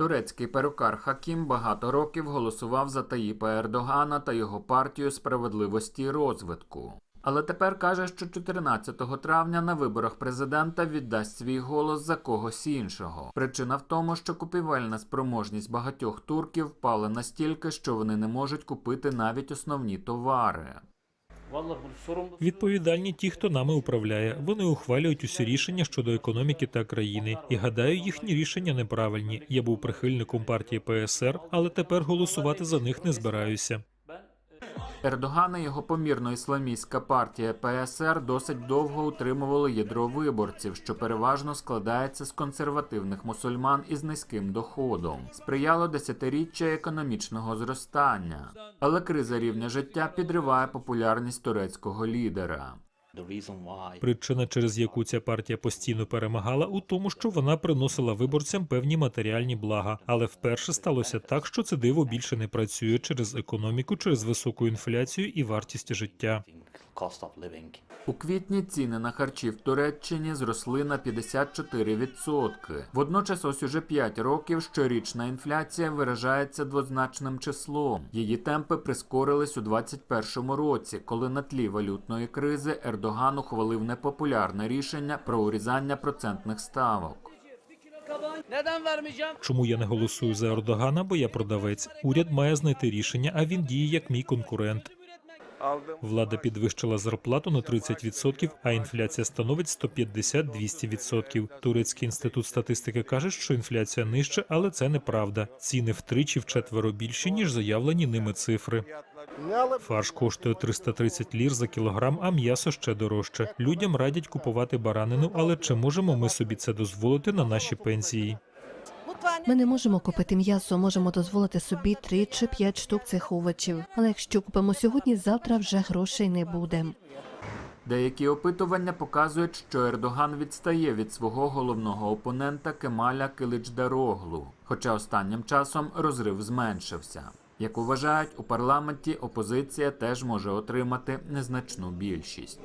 Турецький перукар Хакім багато років голосував за Таїпа Ердогана та його партію справедливості і розвитку. Але тепер каже, що 14 травня на виборах президента віддасть свій голос за когось іншого. Причина в тому, що купівельна спроможність багатьох турків впала настільки, що вони не можуть купити навіть основні товари. Відповідальні ті, хто нами управляє. Вони ухвалюють усі рішення щодо економіки та країни. І гадаю, їхні рішення неправильні. Я був прихильником партії ПСР, але тепер голосувати за них не збираюся. Ердоган і його помірно ісламістська партія ПСР досить довго утримували ядро виборців, що переважно складається з консервативних мусульман із низьким доходом. Сприяло десятиріччя економічного зростання, але криза рівня життя підриває популярність турецького лідера. Причина, через яку ця партія постійно перемагала, у тому, що вона приносила виборцям певні матеріальні блага. Але вперше сталося так, що це диво більше не працює через економіку, через високу інфляцію і вартість життя. У квітні ціни на харчі в Туреччині зросли на 54%. Водночас, ось уже 5 років щорічна інфляція виражається двозначним числом. Її темпи прискорились у 2021 році, коли на тлі валютної кризи Ердоган ухвалив непопулярне рішення про урізання процентних ставок. Чому я не голосую за Ердогана? Бо я продавець. Уряд має знайти рішення, а він діє як мій конкурент. Влада підвищила зарплату на 30%, а інфляція становить 150-200%. Турецький інститут статистики каже, що інфляція нижча, але це неправда. Ціни втричі вчетверо більші, ніж заявлені ними цифри. Фарш коштує 330 лір за кілограм, а м'ясо ще дорожче. Людям радять купувати баранину, але чи можемо ми собі це дозволити на наші пенсії? Ми не можемо купити м'ясо, можемо дозволити собі три чи п'ять штук цих овочів. Але якщо купимо сьогодні, завтра вже грошей не буде. Деякі опитування показують, що Ердоган відстає від свого головного опонента Кемаля Киличдароглу, хоча останнім часом розрив зменшився. Як вважають у парламенті, опозиція теж може отримати незначну більшість.